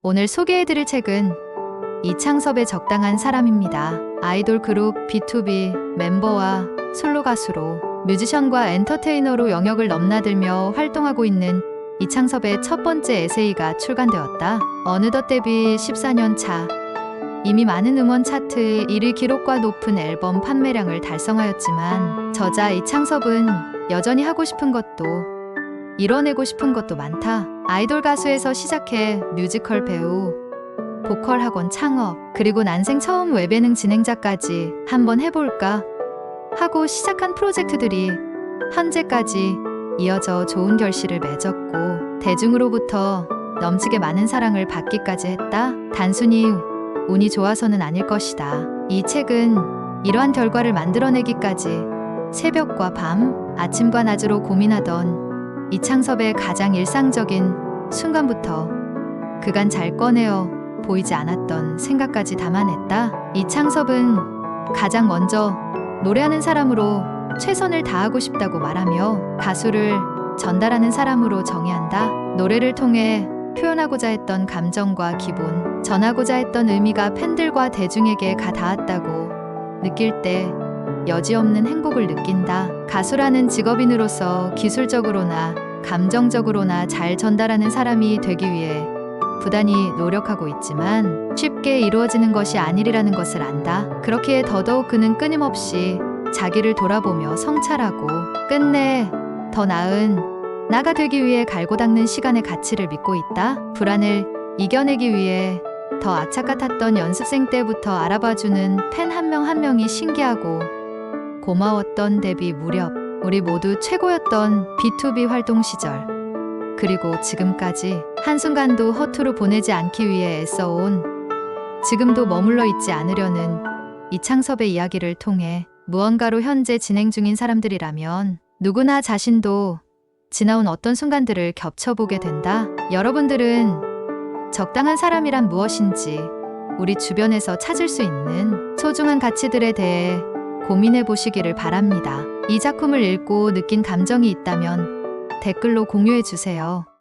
오늘 소개해드릴 책은 이창섭의 적당한 사람입니다. 아이돌 그룹 B2B 멤버와 솔로 가수로 뮤지션과 엔터테이너로 영역을 넘나들며 활동하고 있는 이창섭의 첫 번째 에세이가 출간되었다. 어느덧 데뷔 14년 차. 이미 많은 음원 차트 1위 기록과 높은 앨범 판매량을 달성하였지만 저자 이창섭은 여전히 하고 싶은 것도 이뤄내고 싶은 것도 많다. 아이돌 가수에서 시작해 뮤지컬 배우, 보컬 학원 창업, 그리고 난생 처음 외배능 진행자까지 한번 해볼까 하고 시작한 프로젝트들이 현재까지 이어져 좋은 결실을 맺었고 대중으로부터 넘치게 많은 사랑을 받기까지 했다. 단순히 운이 좋아서는 아닐 것이다. 이 책은 이러한 결과를 만들어내기까지 새벽과 밤, 아침과 낮으로 고민하던 이창섭의 가장 일상적인 순간부터 그간 잘 꺼내어 보이지 않았던 생각까지 담아냈다. 이창섭은 가장 먼저 노래하는 사람으로 최선을 다하고 싶다고 말하며 가수를 전달하는 사람으로 정의한다. 노래를 통해 표현하고자 했던 감정과 기본, 전하고자 했던 의미가 팬들과 대중에게 가 닿았다고 느낄 때 여지없는 행복을 느낀다. 가수라는 직업인으로서 기술적으로나 감정적으로나 잘 전달하는 사람이 되기 위해 부단히 노력하고 있지만 쉽게 이루어지는 것이 아니리라는 것을 안다. 그렇기에 더더욱 그는 끊임없이 자기를 돌아보며 성찰하고 끝내 더 나은 나가 되기 위해 갈고 닦는 시간의 가치를 믿고 있다. 불안을 이겨내기 위해 더 악착 같았던 연습생 때부터 알아봐주는 팬 한 명한 명이 신기하고 고마웠던 데뷔 무렵 우리 모두 최고였던 B2B 활동 시절 그리고 지금까지 한순간도 허투루 보내지 않기 위해 애써온 지금도 머물러 있지 않으려는 이창섭의 이야기를 통해 무언가로 현재 진행 중인 사람들이라면 누구나 자신도 지나온 어떤 순간들을 겹쳐보게 된다. 여러분들은 적당한 사람이란 무엇인지 우리 주변에서 찾을 수 있는 소중한 가치들에 대해 고민해 보시기를 바랍니다. 이 작품을 읽고 느낀 감정이 있다면 댓글로 공유해 주세요.